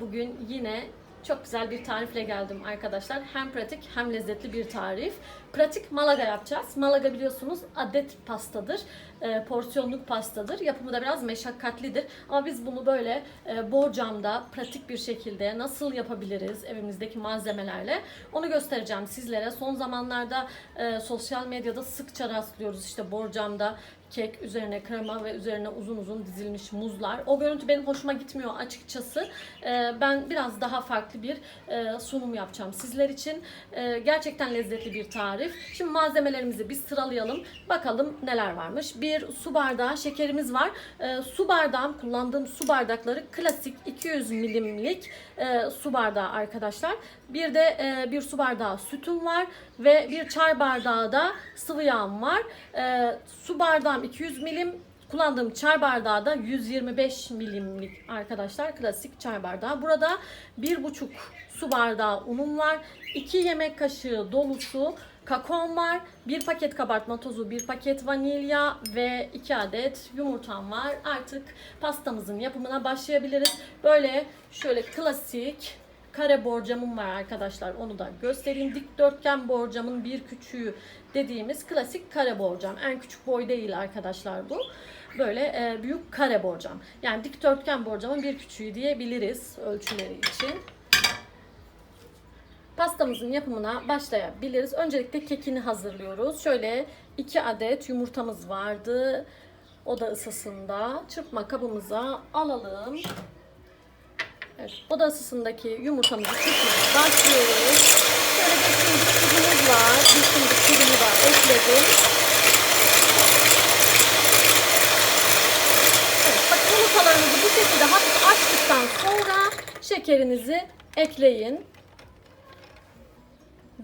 Bugün yine çok güzel bir tarifle geldim arkadaşlar. Hem pratik hem lezzetli bir tarif. Pratik Malaga yapacağız. Malaga biliyorsunuz adet pastadır. E, porsiyonluk pastadır. Yapımı da biraz meşakkatlidir. Ama biz bunu böyle e, borcamda pratik bir şekilde nasıl yapabiliriz evimizdeki malzemelerle onu göstereceğim sizlere. Son zamanlarda e, sosyal medyada sıkça rastlıyoruz işte borcamda kek, üzerine krema ve üzerine uzun uzun dizilmiş muzlar. O görüntü benim hoşuma gitmiyor açıkçası. Ee, ben biraz daha farklı bir e, sunum yapacağım sizler için. Ee, gerçekten lezzetli bir tarif. Şimdi malzemelerimizi bir sıralayalım. Bakalım neler varmış. Bir su bardağı şekerimiz var. Ee, su bardağım, kullandığım su bardakları klasik 200 milimlik e, su bardağı arkadaşlar. Bir de e, bir su bardağı sütüm var ve bir çay bardağı da sıvı yağım var. E, su bardağım 200 milim, kullandığım çay bardağı da 125 milimlik arkadaşlar klasik çay bardağı. Burada bir buçuk su bardağı unum var. 2 yemek kaşığı dolusu kakaom var. Bir paket kabartma tozu, bir paket vanilya ve 2 adet yumurtam var. Artık pastamızın yapımına başlayabiliriz. Böyle şöyle klasik kare borcamım var arkadaşlar. Onu da göstereyim. Dikdörtgen borcamın bir küçüğü dediğimiz klasik kare borcam. En küçük boy değil arkadaşlar bu. Böyle e, büyük kare borcam. Yani dikdörtgen borcamın bir küçüğü diyebiliriz ölçüleri için. Pastamızın yapımına başlayabiliriz. Öncelikle kekini hazırlıyoruz. Şöyle 2 adet yumurtamız vardı. Oda ısısında çırpma kabımıza alalım. Evet, oda ısısındaki yumurtamızı çırpmaya başlıyoruz. Şöyle bir fındık tuzumuz var. Bir fındık tuzumu da ekledim. Evet, bak yumurtalarınızı bu şekilde hafif açtıktan sonra şekerinizi ekleyin.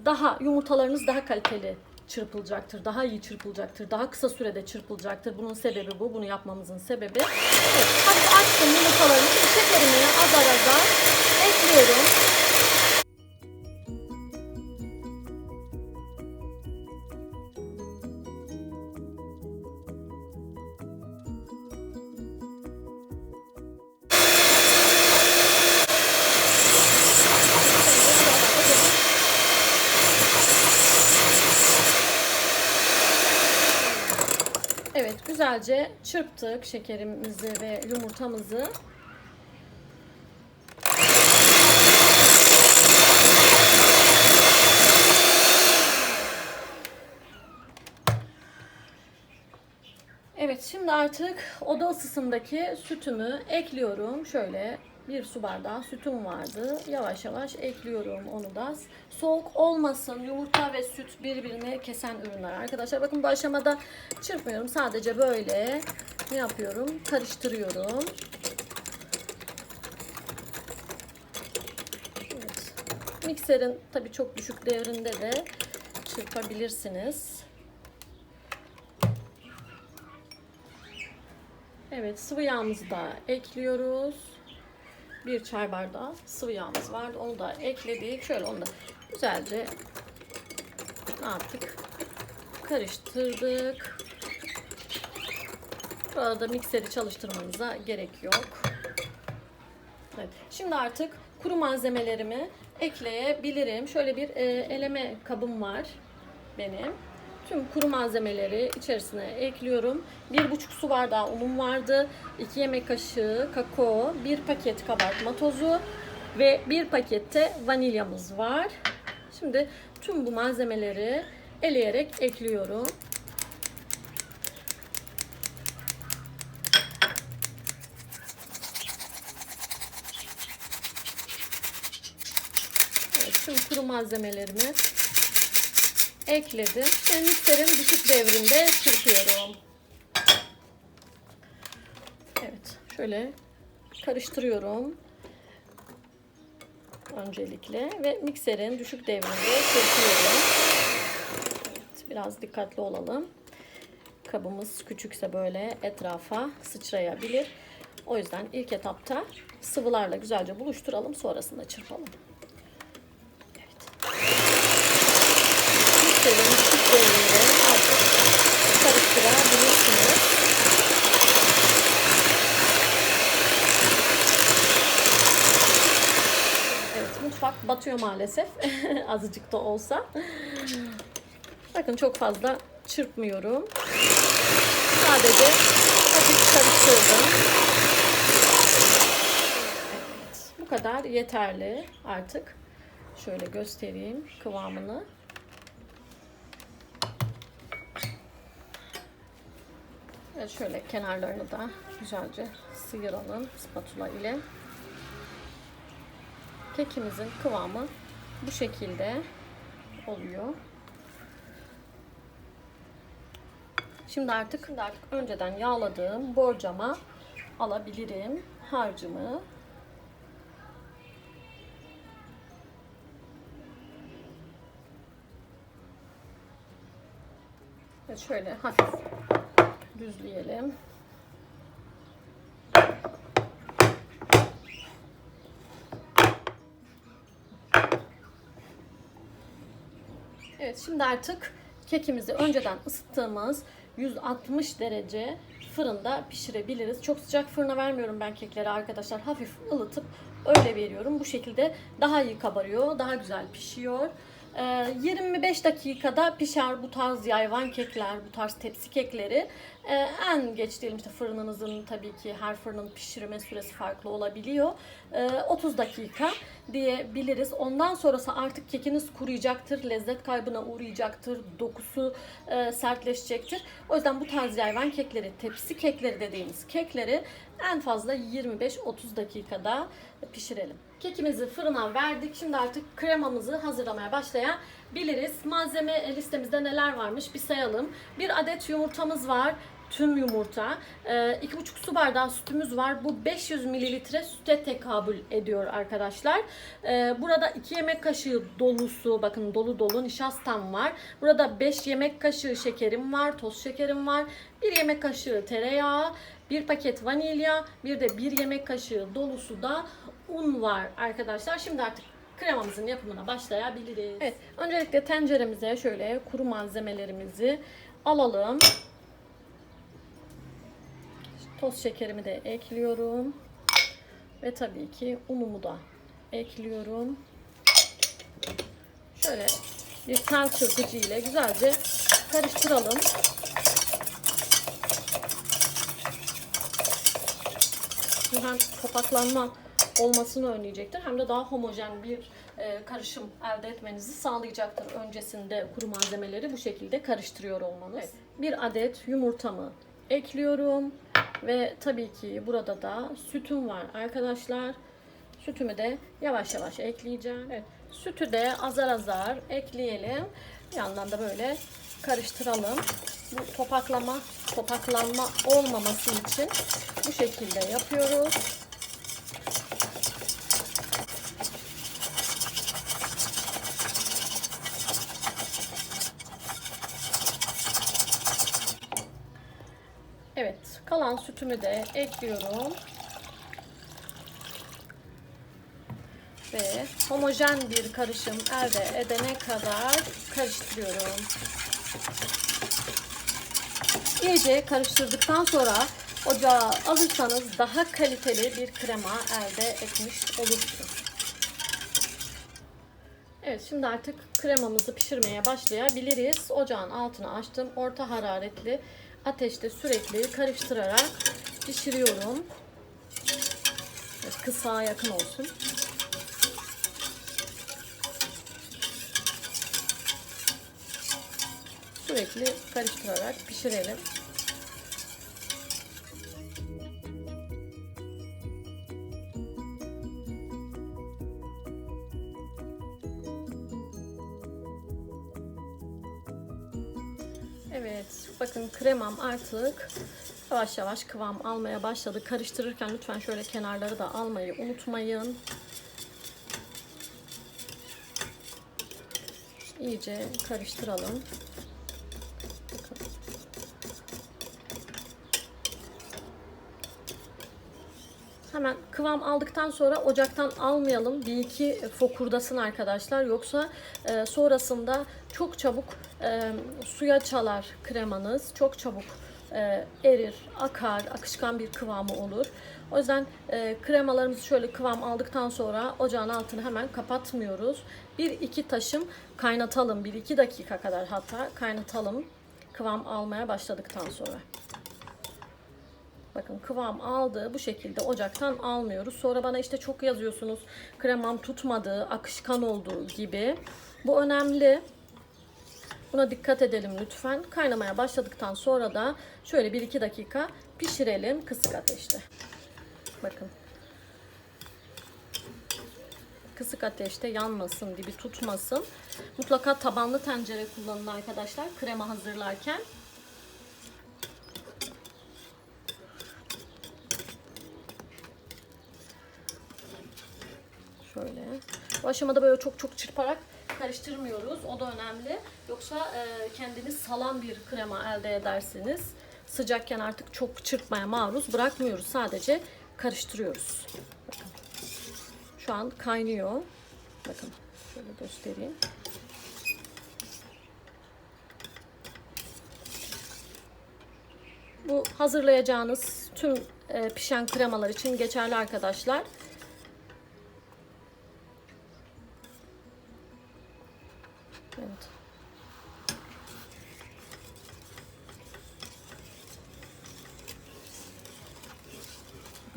Daha yumurtalarınız daha kaliteli çırpılacaktır. Daha iyi çırpılacaktır. Daha kısa sürede çırpılacaktır. Bunun sebebi bu. Bunu yapmamızın sebebi. Evet, hadi açtım yumurtalarımı. Şimdi şekerini azar azar ekliyorum. Güzelce çırptık şekerimizi ve yumurtamızı. Evet, şimdi artık oda ısısındaki sütümü ekliyorum. Şöyle bir su bardağı sütüm vardı. Yavaş yavaş ekliyorum onu da. Soğuk olmasın. Yumurta ve süt birbirini kesen ürünler. Arkadaşlar bakın bu aşamada çırpmıyorum. Sadece böyle yapıyorum? Karıştırıyorum. Evet. Mikserin tabii çok düşük devrinde de çırpabilirsiniz. Evet sıvı yağımızı da ekliyoruz. Bir çay bardağı sıvı yağımız vardı. Onu da ekledik. Şöyle onu da güzelce ne yaptık? Karıştırdık. Bu arada mikseri çalıştırmanıza gerek yok. Evet. Şimdi artık kuru malzemelerimi ekleyebilirim. Şöyle bir e, eleme kabım var benim. Tüm kuru malzemeleri içerisine ekliyorum. 1,5 su bardağı unum vardı. 2 yemek kaşığı kakao, 1 paket kabartma tozu ve 1 pakette vanilyamız var. Şimdi tüm bu malzemeleri eleyerek ekliyorum. Evet, tüm kuru malzemelerimi ekledim. Ve mikserin düşük devrinde çırpıyorum. Evet, şöyle karıştırıyorum. Öncelikle ve mikserin düşük devrinde çırpıyorum. Evet, biraz dikkatli olalım. Kabımız küçükse böyle etrafa sıçrayabilir. O yüzden ilk etapta sıvılarla güzelce buluşturalım. Sonrasında çırpalım. mikserin küçük devrinde artık karıştırabilirsiniz. Olmuyor maalesef. Azıcık da olsa. Bakın çok fazla çırpmıyorum. Sadece hafif karıştırdım. Evet, bu kadar yeterli artık. Şöyle göstereyim kıvamını. Evet şöyle kenarlarını da güzelce sıyıralım spatula ile. Kekimizin kıvamı bu şekilde oluyor. Şimdi artık, şimdi artık önceden yağladığım borcama alabilirim harcımı. Evet, şöyle hafif düzleyelim. Evet şimdi artık kekimizi önceden ısıttığımız 160 derece fırında pişirebiliriz. Çok sıcak fırına vermiyorum ben kekleri arkadaşlar. Hafif ılıtıp öyle veriyorum. Bu şekilde daha iyi kabarıyor, daha güzel pişiyor. Ee, 25 dakikada pişer bu tarz yayvan kekler, bu tarz tepsi kekleri. Ee, en geç diyelim işte fırınınızın tabii ki her fırının pişirme süresi farklı olabiliyor. Ee, 30 dakika diyebiliriz. Ondan sonrası artık kekiniz kuruyacaktır, lezzet kaybına uğrayacaktır, dokusu e, sertleşecektir. O yüzden bu tarz yayvan kekleri, tepsi kekleri dediğimiz kekleri en fazla 25-30 dakikada pişirelim. Kekimizi fırına verdik. Şimdi artık kremamızı hazırlamaya başlayabiliriz. Malzeme listemizde neler varmış bir sayalım. Bir adet yumurtamız var. Tüm yumurta. 2,5 su bardağı sütümüz var. Bu 500 mililitre süte tekabül ediyor arkadaşlar. Ee, Burada 2 yemek kaşığı dolusu bakın dolu dolu nişastam var. Burada 5 yemek kaşığı şekerim var. Toz şekerim var. 1 yemek kaşığı tereyağı. 1 paket vanilya. Bir de 1 yemek kaşığı dolusu da un var arkadaşlar. Şimdi artık kremamızın yapımına başlayabiliriz. Evet, öncelikle tenceremize şöyle kuru malzemelerimizi alalım. Toz şekerimi de ekliyorum. Ve tabii ki unumu da ekliyorum. Şöyle bir tel çırpıcı ile güzelce karıştıralım. Bu hem topaklanma olmasını önleyecektir hem de daha homojen bir e, karışım elde etmenizi sağlayacaktır. Öncesinde kuru malzemeleri bu şekilde karıştırıyor olmanız. Bir adet yumurtamı ekliyorum ve tabii ki burada da sütüm var arkadaşlar. Sütümü de yavaş yavaş ekleyeceğim. Evet, sütü de azar azar ekleyelim. Bir yandan da böyle karıştıralım. Bu topaklama, topaklanma olmaması için bu şekilde yapıyoruz. Evet, kalan sütümü de ekliyorum. Ve homojen bir karışım elde edene kadar karıştırıyorum. İyice karıştırdıktan sonra ocağa alırsanız daha kaliteli bir krema elde etmiş olursunuz. Evet şimdi artık kremamızı pişirmeye başlayabiliriz. Ocağın altını açtım. Orta hararetli ateşte sürekli karıştırarak pişiriyorum. Kısa yakın olsun. Sürekli karıştırarak pişirelim. Kremam artık yavaş yavaş kıvam almaya başladı. Karıştırırken lütfen şöyle kenarları da almayı unutmayın. İyice karıştıralım. Hemen kıvam aldıktan sonra ocaktan almayalım. Bir iki fokurdasın arkadaşlar. Yoksa e, sonrasında çok çabuk e, suya çalar kremanız. Çok çabuk e, erir, akar, akışkan bir kıvamı olur. O yüzden e, kremalarımızı şöyle kıvam aldıktan sonra ocağın altını hemen kapatmıyoruz. Bir iki taşım kaynatalım. Bir iki dakika kadar hatta kaynatalım. Kıvam almaya başladıktan sonra. Bakın kıvam aldı. Bu şekilde ocaktan almıyoruz. Sonra bana işte çok yazıyorsunuz. Kremam tutmadı, akışkan olduğu gibi. Bu önemli. Buna dikkat edelim lütfen. Kaynamaya başladıktan sonra da şöyle 1-2 dakika pişirelim kısık ateşte. Bakın. Kısık ateşte yanmasın, dibi tutmasın. Mutlaka tabanlı tencere kullanın arkadaşlar krema hazırlarken. Şöyle. Bu aşamada böyle çok çok çırparak karıştırmıyoruz. O da önemli. Yoksa e, kendiniz salan bir krema elde edersiniz. Sıcakken artık çok çırpmaya maruz bırakmıyoruz. Sadece karıştırıyoruz. Bakın. Şu an kaynıyor. Bakın şöyle göstereyim. Bu hazırlayacağınız tüm e, pişen kremalar için geçerli arkadaşlar.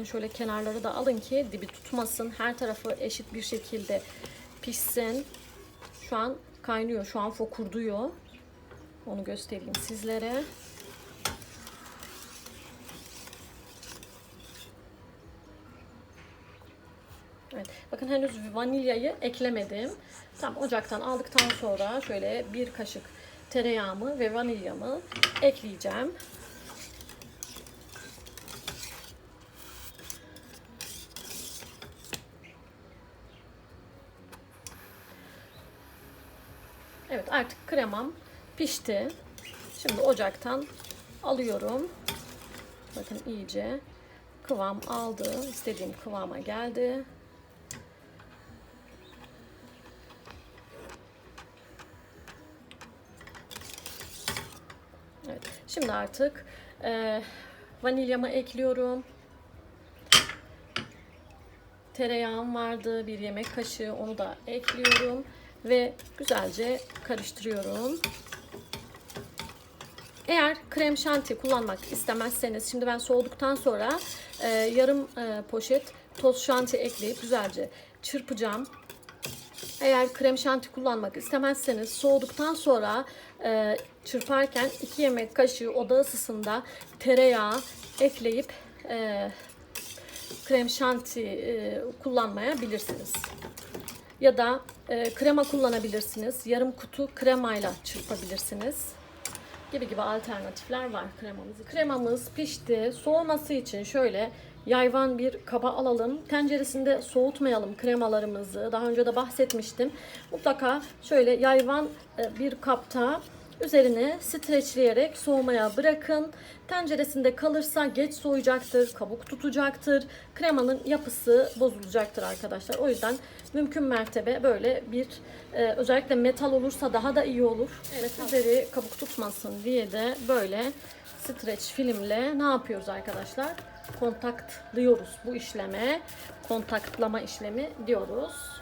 Şöyle kenarları da alın ki dibi tutmasın. Her tarafı eşit bir şekilde pişsin. Şu an kaynıyor. Şu an fokurduyor. Onu göstereyim sizlere. Evet. Bakın henüz vanilyayı eklemedim. Tam ocaktan aldıktan sonra şöyle bir kaşık tereyağımı ve vanilyamı ekleyeceğim. Evet artık kremam pişti. Şimdi ocaktan alıyorum. Bakın iyice kıvam aldı. İstediğim kıvama geldi. Evet. Şimdi artık e, vanilyamı ekliyorum. Tereyağım vardı. Bir yemek kaşığı onu da ekliyorum. Ve güzelce karıştırıyorum. Eğer krem şanti kullanmak istemezseniz şimdi ben soğuduktan sonra e, yarım e, poşet toz şanti ekleyip güzelce çırpacağım. Eğer krem şanti kullanmak istemezseniz soğuduktan sonra e, çırparken 2 yemek kaşığı oda ısısında tereyağı ekleyip e, krem şanti e, kullanmayabilirsiniz. Ya da e, krema kullanabilirsiniz. Yarım kutu kremayla çırpabilirsiniz. Gibi gibi alternatifler var kremamızı. Kremamız pişti. Soğuması için şöyle yayvan bir kaba alalım. Tenceresinde soğutmayalım kremalarımızı. Daha önce de bahsetmiştim. Mutlaka şöyle yayvan e, bir kapta üzerine streçleyerek soğumaya bırakın. Tenceresinde kalırsa geç soğuyacaktır, kabuk tutacaktır. Kremanın yapısı bozulacaktır arkadaşlar. O yüzden mümkün mertebe böyle bir e, özellikle metal olursa daha da iyi olur. Evet üzeri kabuk tutmasın diye de böyle streç filmle ne yapıyoruz arkadaşlar? Kontaktlıyoruz bu işleme. Kontaktlama işlemi diyoruz.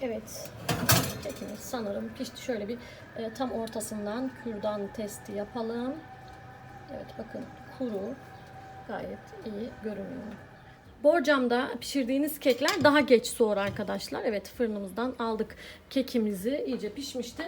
Evet. Kekimiz sanırım pişti. Şöyle bir e, tam ortasından kürdan testi yapalım. Evet bakın kuru. Gayet iyi görünüyor. Borcamda pişirdiğiniz kekler daha geç soğur arkadaşlar. Evet fırınımızdan aldık kekimizi. iyice pişmişti.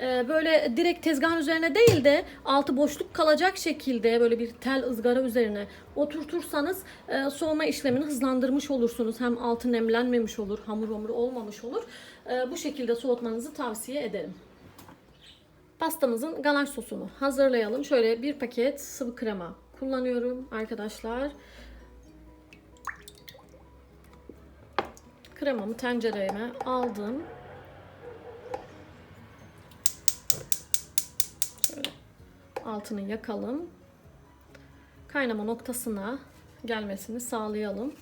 Ee, böyle direkt tezgahın üzerine değil de altı boşluk kalacak şekilde böyle bir tel ızgara üzerine oturtursanız e, soğuma işlemini hızlandırmış olursunuz. Hem altı nemlenmemiş olur, hamur hamur olmamış olur. E, bu şekilde soğutmanızı tavsiye ederim. Pastamızın ganaj sosunu hazırlayalım. Şöyle bir paket sıvı krema kullanıyorum arkadaşlar. Kremamı tencereme aldım. Şöyle altını yakalım. Kaynama noktasına gelmesini sağlayalım.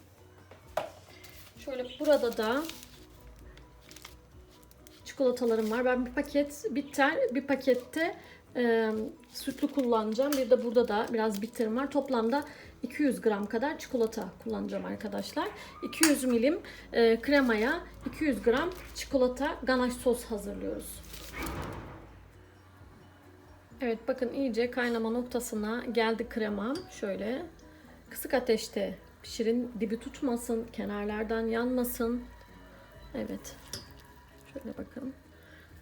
Şöyle burada da çikolatalarım var. Ben bir paket bitter, bir pakette e, sütlü kullanacağım. Bir de burada da biraz bitterim var. Toplamda 200 gram kadar çikolata kullanacağım arkadaşlar. 200 milim e, kremaya 200 gram çikolata ganaş sos hazırlıyoruz. Evet bakın iyice kaynama noktasına geldi kremam. Şöyle kısık ateşte pişirin. Dibi tutmasın, kenarlardan yanmasın. Evet. Şöyle bakın.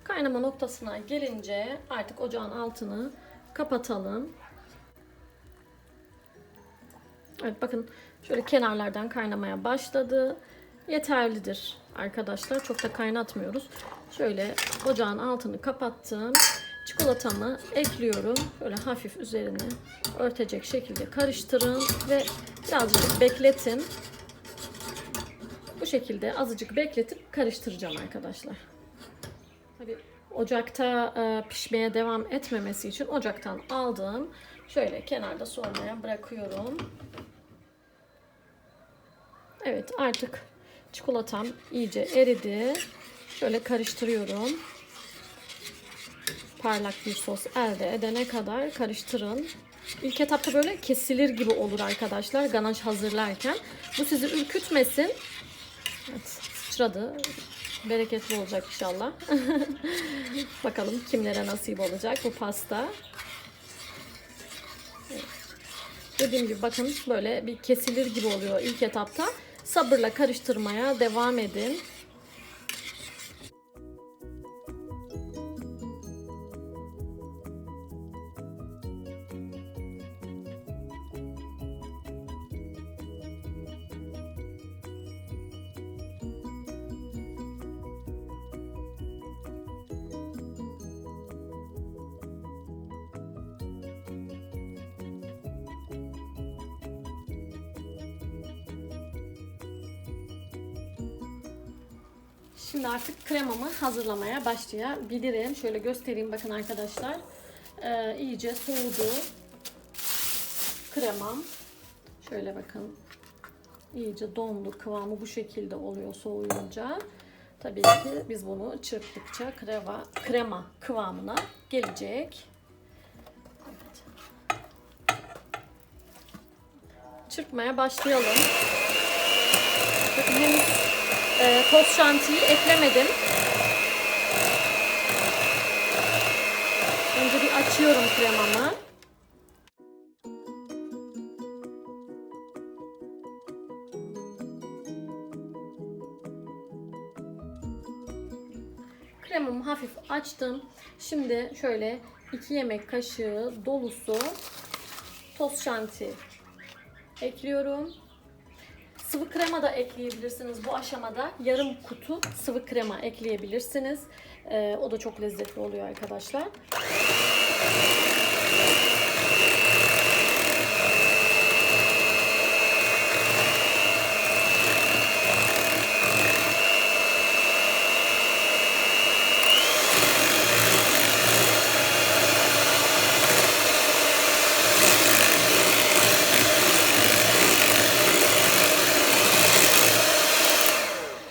Kaynama noktasına gelince artık ocağın altını kapatalım. Evet bakın şöyle kenarlardan kaynamaya başladı. Yeterlidir arkadaşlar. Çok da kaynatmıyoruz. Şöyle ocağın altını kapattım. Çikolatamı ekliyorum. Böyle hafif üzerini örtecek şekilde karıştırın ve birazcık bekletin. Bu şekilde azıcık bekletip karıştıracağım arkadaşlar. Tabii ocakta e, pişmeye devam etmemesi için ocaktan aldım. Şöyle kenarda soğumaya bırakıyorum. Evet artık çikolatam iyice eridi. Şöyle karıştırıyorum. Parlak bir sos elde edene kadar karıştırın. İlk etapta böyle kesilir gibi olur arkadaşlar ganaj hazırlarken. Bu sizi ürkütmesin. Evet, sıçradı. Bereketli olacak inşallah. Bakalım kimlere nasip olacak bu pasta. Evet. Dediğim gibi bakın böyle bir kesilir gibi oluyor ilk etapta. Sabırla karıştırmaya devam edin. Şimdi artık kremamı hazırlamaya başlayabilirim. Şöyle göstereyim bakın arkadaşlar. Ee, iyice soğudu kremam. Şöyle bakın. İyice dondu. Kıvamı bu şekilde oluyor soğuyunca. Tabii ki biz bunu çırptıkça krema, krema kıvamına gelecek. Evet. Çırpmaya başlayalım. Bakın henüz e, toz şantiyi eklemedim. Önce bir açıyorum kremamı. Kremamı hafif açtım. Şimdi şöyle 2 yemek kaşığı dolusu toz şanti ekliyorum. Sıvı krema da ekleyebilirsiniz bu aşamada. Yarım kutu sıvı krema ekleyebilirsiniz. Ee, o da çok lezzetli oluyor arkadaşlar.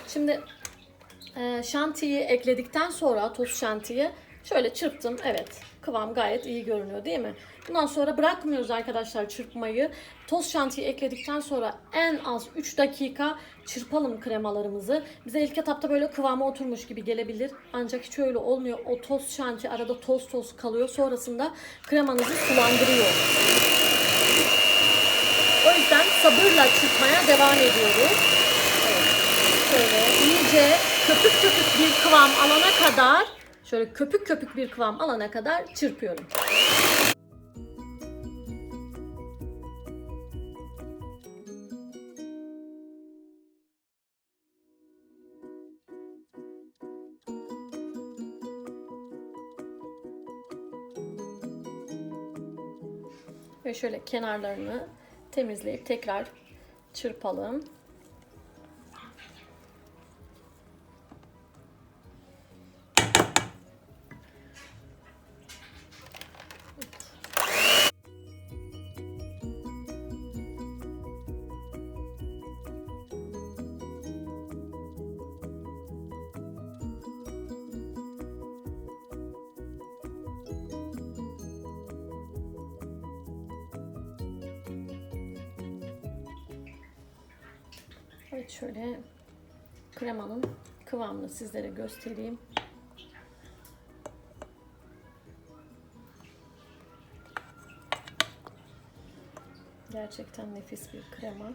Şimdi e, şantiyi ekledikten sonra toz şantiyi şöyle çırptım. Evet kıvam gayet iyi görünüyor değil mi? Bundan sonra bırakmıyoruz arkadaşlar çırpmayı. Toz şantiyi ekledikten sonra en az 3 dakika çırpalım kremalarımızı. Bize ilk etapta böyle kıvama oturmuş gibi gelebilir. Ancak hiç öyle olmuyor. O toz şanti arada toz toz kalıyor. Sonrasında kremanızı sulandırıyor. O yüzden sabırla çırpmaya devam ediyoruz. Şöyle iyice köpük köpük bir kıvam alana kadar şöyle köpük köpük bir kıvam alana kadar çırpıyorum. Ve şöyle kenarlarını temizleyip tekrar çırpalım. Kıvamını sizlere göstereyim. Gerçekten nefis bir krema.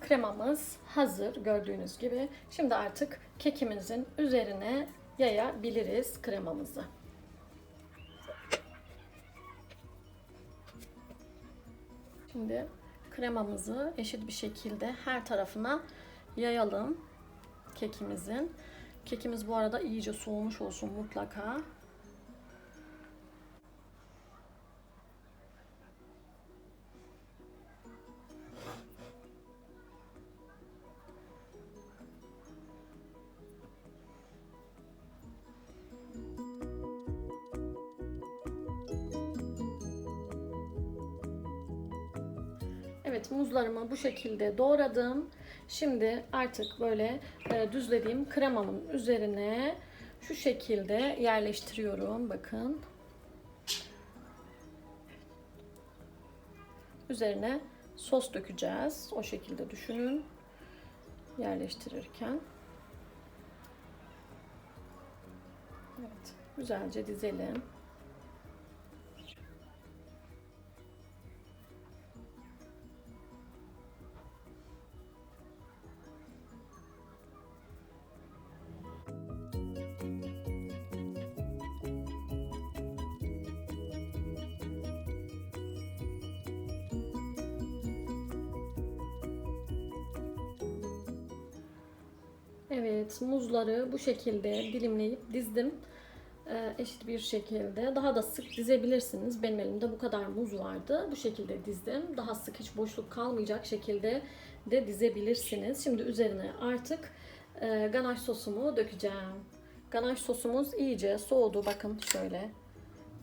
Kremamız hazır gördüğünüz gibi. Şimdi artık kekimizin üzerine yayabiliriz kremamızı. Şimdi kremamızı eşit bir şekilde her tarafına yayalım kekimizin. Kekimiz bu arada iyice soğumuş olsun mutlaka. Evet muzlarımı bu şekilde doğradım. Şimdi artık böyle e, düzlediğim kremamın üzerine şu şekilde yerleştiriyorum. Bakın. Üzerine sos dökeceğiz. O şekilde düşünün. Yerleştirirken. Evet. Güzelce dizelim. Evet, muzları bu şekilde dilimleyip dizdim. Ee, eşit bir şekilde. Daha da sık dizebilirsiniz. Benim elimde bu kadar muz vardı. Bu şekilde dizdim. Daha sık hiç boşluk kalmayacak şekilde de dizebilirsiniz. Şimdi üzerine artık e, ganaj sosumu dökeceğim. Ganaj sosumuz iyice soğudu. Bakın şöyle.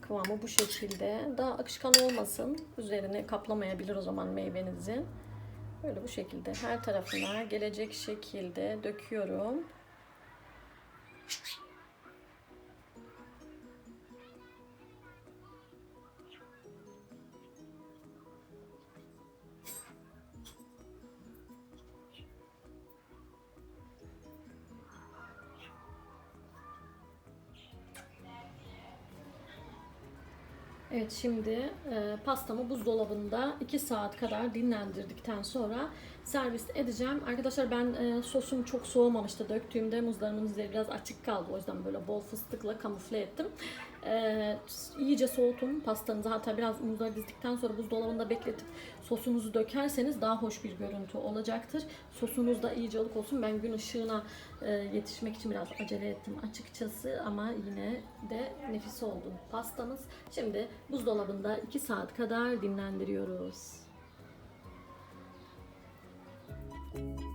Kıvamı bu şekilde. Daha akışkan olmasın. Üzerine kaplamayabilir o zaman meyvenizin. Böyle bu şekilde her tarafına gelecek şekilde döküyorum. Evet şimdi e, pastamı buzdolabında 2 saat kadar dinlendirdikten sonra servis edeceğim. Arkadaşlar ben e, sosum çok soğumamıştı. Döktüğümde muzlarımın üzeri biraz açık kaldı. O yüzden böyle bol fıstıkla kamufle ettim. E, iyice soğutun pastanızı. Hatta biraz muzları dizdikten sonra buzdolabında bekletip sosunuzu dökerseniz daha hoş bir görüntü olacaktır. Sosunuz da iyice ılık olsun. Ben gün ışığına e, yetişmek için biraz acele ettim açıkçası ama yine de nefis oldu pastamız. Şimdi buzdolabında 2 saat kadar dinlendiriyoruz. you